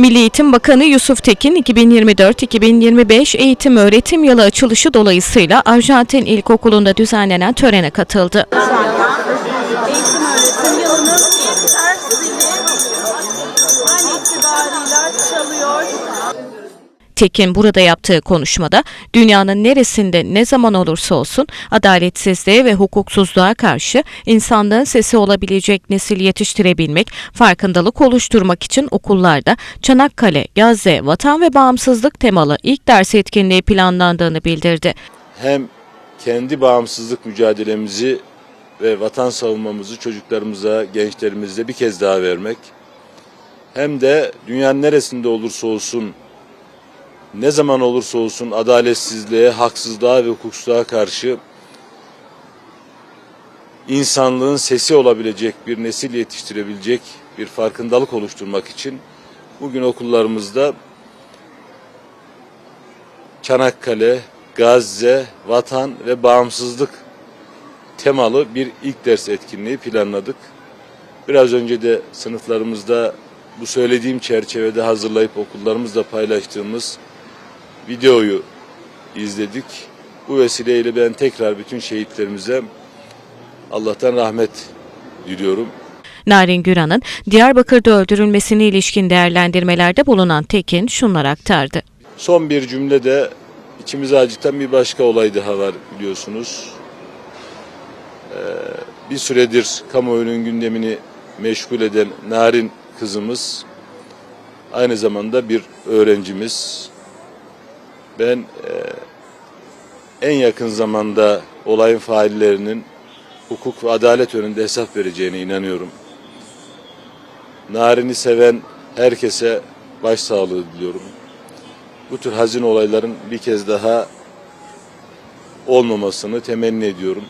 Milli Eğitim Bakanı Yusuf Tekin 2024-2025 eğitim öğretim yılı açılışı dolayısıyla Arjantin İlkokulu'nda düzenlenen törene katıldı. eğitim öğretim yılının Tekin burada yaptığı konuşmada dünyanın neresinde ne zaman olursa olsun adaletsizliğe ve hukuksuzluğa karşı insanlığın sesi olabilecek nesil yetiştirebilmek, farkındalık oluşturmak için okullarda Çanakkale, Gazze, Vatan ve Bağımsızlık temalı ilk ders etkinliği planlandığını bildirdi. hem kendi bağımsızlık mücadelemizi ve vatan savunmamızı çocuklarımıza, gençlerimize bir kez daha vermek hem de dünyanın neresinde olursa olsun ne zaman olursa olsun adaletsizliğe, haksızlığa ve hukuksuzluğa karşı insanlığın sesi olabilecek bir nesil yetiştirebilecek bir farkındalık oluşturmak için bugün okullarımızda Çanakkale, Gazze, Vatan ve Bağımsızlık temalı bir ilk ders etkinliği planladık. Biraz önce de sınıflarımızda bu söylediğim çerçevede hazırlayıp okullarımızda paylaştığımız videoyu izledik. Bu vesileyle ben tekrar bütün şehitlerimize Allah'tan rahmet diliyorum. Narin Güran'ın Diyarbakır'da öldürülmesine ilişkin değerlendirmelerde bulunan Tekin şunları aktardı. Son bir cümlede içimizi acıtan bir başka olay daha var biliyorsunuz. Ee, bir süredir kamuoyunun gündemini meşgul eden Narin kızımız aynı zamanda bir öğrencimiz. Ben e, en yakın zamanda olayın faillerinin hukuk ve adalet önünde hesap vereceğine inanıyorum. Narin'i seven herkese başsağlığı diliyorum bu tür hazin olayların bir kez daha olmamasını temenni ediyorum.